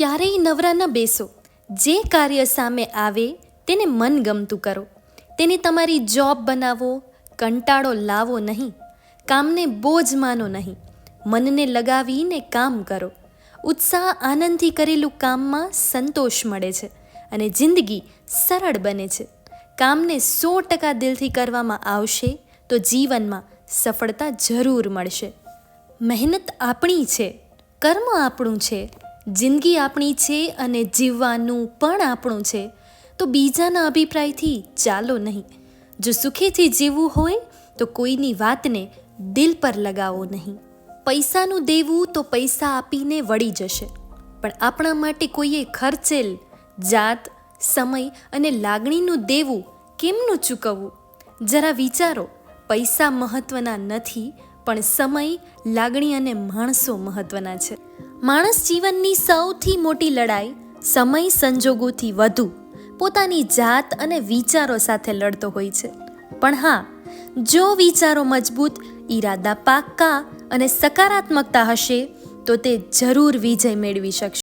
ક્યારેય નવરા ન બેસો. જે કાર્ય સામે આવે, તેને મનગમતું કરો. તેને તમારી જોબ બનાવો, કંટાળો લાવો નહીં. કામને બોજ માનો નહીં. મનને લગાવીને કામ કરો. ઉત્સાહ આનંદથી કરેલું કામમાં સંતોષ મળે છે અને જિંદગી સરળ બને છે. કામને સો ટકા દિલથી કરવામાં આવશે તો જીવનમાં સફળતા જરૂર મળશે. મહેનત આપણી છે, કર્મ આપણું છે. જિંદગી આપણી છે અને જીવવાનું પણ આપણું છે, તો બીજાના અભિપ્રાયથી ચાલો નહીં. જો સુખેથી જીવવું હોય, તો કોઈની વાતને દિલ પર લગાવો નહીં. પૈસાનું દેવું તો પૈસા આપીને વળી જશે. પણ આપણા માટે કોઈએ ખર્ચેલ જાત, સમય અને લાગણીનું દેવું કેમનું ચૂકવવું? જરા વિચારો, પૈસા મહત્ત્વના નથી, પણ સમય, લાગણી અને માણસો મહત્ત્વના છે. માણસ જીવનની સૌથી મોટી લડાઈ સમય સંજોગોથી વધુ પોતાની જાત અને વિચારો સાથે લડતો હોય છે. પણ હા, જો વિચારો મજબૂત, ઈરાદા પાક્કા અને સકારાત્મકતા હશે, તો તે જરૂર વિજય મેળવી શકશે.